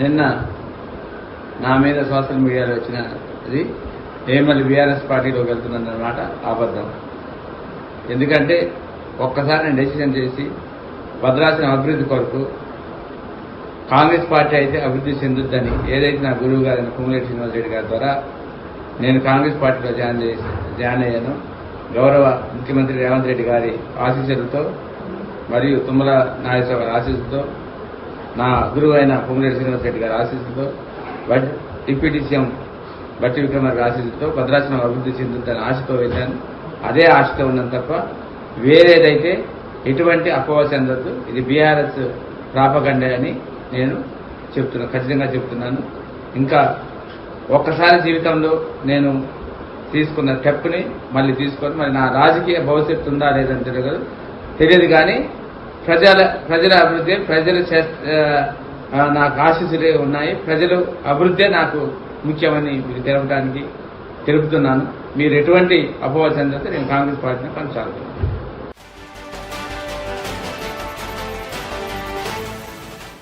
నిన్న నా మీద సోషల్ మీడియాలో వచ్చిన ఇది ఏమల్లి బీఆర్ఎస్ పార్టీలోకి వెళ్తున్నదన్నమాట అబద్ధం. ఎందుకంటే ఒక్కసారి నేను డెసిషన్ చేసి భద్రాచలం అభివృద్ధి కొరకు కాంగ్రెస్ పార్టీ అయితే అభివృద్ధి చెందుద్దని ఏదైతే నా గురువు గారైన కుమ్మలేటి శ్రీనివాస్ రెడ్డి గారి ద్వారా నేను కాంగ్రెస్ పార్టీలో జాయిన్ చేసి జాయిన్ అయ్యాను. గౌరవ ముఖ్యమంత్రి రేవంత్ రెడ్డి గారి ఆశీస్సులతో మరియు తుమ్మల నాగేశ్వర గారి ఆశీస్సులతో నా గురువు అయిన పొంగిరెడ్డి శ్రీనివాస్ రెడ్డి గారి ఆశీస్సుతో బట్ డిప్యూటీ సీఎం బట్టి విక్రమార్ ఆశీస్సుతో భద్రాచలం అభివృద్ధి చెందుతుందని ఆశతో వెళ్ళాను. అదే ఆశతో ఉన్నాను తప్ప వేరేదైతే ఎటువంటి అపోహ చెందొద్దు ఇది బీఆర్ఎస్ ప్రాపగండే అని నేను చెప్తున్నా ఖచ్చితంగా చెప్తున్నాను. ఇంకా ఒక్కసారి జీవితంలో నేను తీసుకున్న స్టెప్ని మళ్ళీ తీసుకొని. మరి నా రాజకీయ భవిష్యత్తు ఉందా లేదని తెలియదు తెలియదు కానీ ప్రజల ప్రజల అభివృద్ధి ప్రజలు నాకు ఆశీస్సులే ఉన్నాయి. ప్రజలు అభివృద్ధే నాకు ముఖ్యమని మీరు తెలపడానికి తెలుపుతున్నాను. మీరు ఎటువంటి అపోహ చెందితే నేను కాంగ్రెస్ పార్టీని కొనసాగుతున్నాను.